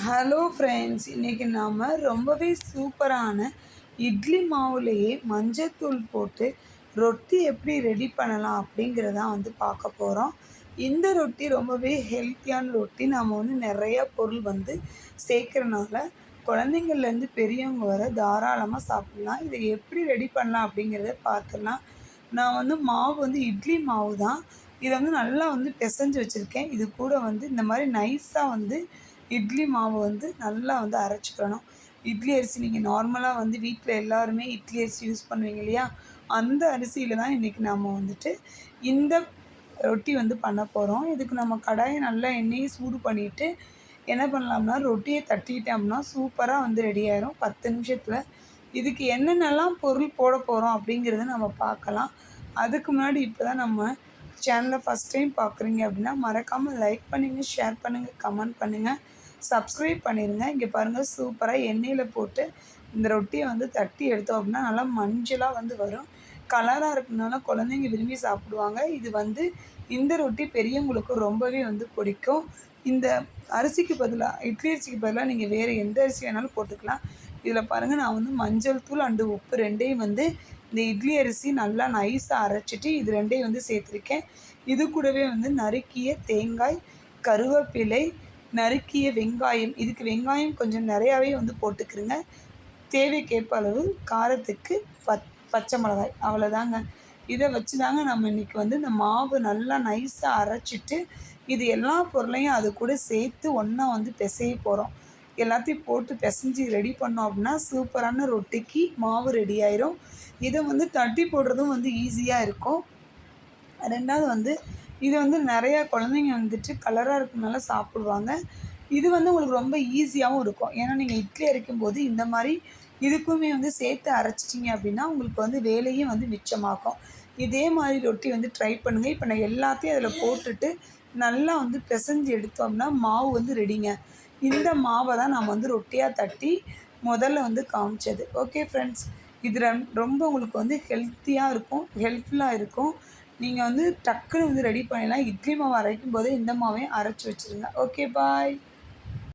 Hello friends இன்றைக்கி நாம் ரொம்பவே சூப்பரான இட்லி மாவுலேயே மஞ்சத்தூள் போட்டு ரொட்டி எப்படி ரெடி பண்ணலாம் அப்படிங்கிறதான் வந்து பார்க்க போகிறோம் இந்த ரொட்டி ரொம்பவே ஹெல்த்தியான ரொட்டி. நாம் வந்து நிறைய பொருள் வந்து சேர்க்குறனால குழந்தைங்கள்லேருந்து பெரியவங்க வர தாராளமாக சாப்பிட்லாம். இதை எப்படி ரெடி பண்ணலாம் அப்படிங்கிறத பார்த்துடலாம். நான் வந்து மாவு வந்து இட்லி மாவு தான் இதை வந்து நல்லா வந்து பிசைஞ்சு வச்சுருக்கேன். இது கூட வந்து இந்த மாதிரி நைஸாக வந்து இட்லி மாவு வந்து நல்லா வந்து அரைச்சிக்கணும். இட்லி அரிசி நீங்கள் நார்மலாக வந்து வீட்டில் எல்லாருமே இட்லி அரிசி யூஸ் பண்ணுவீங்க இல்லையா? அந்த அரிசியில் தான் இன்றைக்கி நம்ம வந்துட்டு இந்த ரொட்டி வந்து பண்ண போகிறோம் இதுக்கு நம்ம கடாயை நல்லா எண்ணெயை சூடு பண்ணிவிட்டு என்ன பண்ணலாம்னா ரொட்டியை தட்டிட்டோம்னா சூப்பராக வந்து ரெடி ஆயிரும். பத்து நிமிஷத்தில் இதுக்கு என்னென்னலாம் பொருள் போட போகிறோம் அப்படிங்கிறத நம்ம பார்க்கலாம். அதுக்கு முன்னாடி இப்போ தான் நம்ம சேனலை ஃபஸ்ட் டைம் பார்க்குறீங்க அப்படின்னா மறக்காமல் லைக் பண்ணுங்கள் ஷேர் பண்ணுங்கள் கமெண்ட் பண்ணுங்கள் சப்ஸ்கிரைப் பண்ணிடுங்க இங்கே பாருங்கள் சூப்பராக எண்ணெயில் போட்டு இந்த ரொட்டியை வந்து தட்டி எடுத்தோம் அப்படின்னா நல்லா மஞ்சளாக வந்து வரும். கலராக இருக்கனால குழந்தைங்க விரும்பி சாப்பிடுவாங்க. இது வந்து இந்த ரொட்டி பெரியவங்களுக்கு ரொம்பவே வந்து பிடிக்கும். இந்த அரிசிக்கு பதிலாக இட்லி அரிசிக்கு பதிலாக நீங்கள் வேறு எந்த அரிசி வேணாலும் போட்டுக்கலாம். இதில் பாருங்கள் நான் வந்து மஞ்சள் தூள் அண்டு உப்பு ரெண்டையும் வந்து இந்த இட்லி அரிசி நல்லா நைஸாக அரைச்சிட்டு இது ரெண்டையும் வந்து சேர்த்துருக்கேன். இது கூடவே வந்து நறுக்கிய தேங்காய் கருவேப்பிலை நறுக்கிய வெங்காயம். இதுக்கு வெங்காயம் கொஞ்சம் நிறையாவே வந்து போட்டுக்கிறங்க தேவைக்கேற்ப அளவு காரத்துக்கு பத் பச்சை மிளகாய். அவ்வளோதாங்க. இதை வச்சு தாங்க நம்ம இன்றைக்கி வந்து இந்த மாவு நல்லா நைஸாக அரைச்சிட்டு இது எல்லா பொருளையும் அது கூட சேர்த்து ஒன்றா வந்து பிசைய போகிறோம் எல்லாத்தையும் போட்டு பிசைஞ்சு ரெடி பண்ணோம் அப்படின்னா சூப்பரான ரொட்டிக்கு மாவு ரெடி ஆயிரும். இதை வந்து தட்டி போடுறதும் வந்து ஈஸியாக இருக்கும். ரெண்டாவது வந்து இது வந்து நிறையா குழந்தைங்க வந்துட்டு கலராக இருக்கனால சாப்பிடுவாங்க. இது வந்து உங்களுக்கு ரொம்ப ஈஸியாகவும் இருக்கும். ஏன்னா நீங்கள் இட்லி அரைக்கும் போது இந்த மாதிரி இதுக்குமே வந்து சேர்த்து அரைச்சிட்டிங்க அப்படின்னா உங்களுக்கு வந்து வேலையும் வந்து மிச்சமாகும். இதே மாதிரி ரொட்டி வந்து ட்ரை பண்ணுங்கள் இப்போ நான் எல்லாத்தையும் அதில் போட்டுட்டு நல்லா வந்து பிசைஞ்சு எடுத்தோம்னா மாவு வந்து ரெடிங்க இந்த மாவை தான் நம்ம வந்து ரொட்டியாக தட்டி முதல்ல வந்து காமிச்சது. ஓகே ஃப்ரெண்ட்ஸ் இது ரொம்ப உங்களுக்கு வந்து ஹெல்த்தியாக இருக்கும். ஹெல்ப்ஃபுல்லாக இருக்கும். நீங்கள் வந்து டக்குன்னு வந்து ரெடி பண்ணிடலாம். இட்லி மாவு அரைக்கும் போதே இந்த மாவையும் அரைச்சி வச்சுருங்க. Okay bye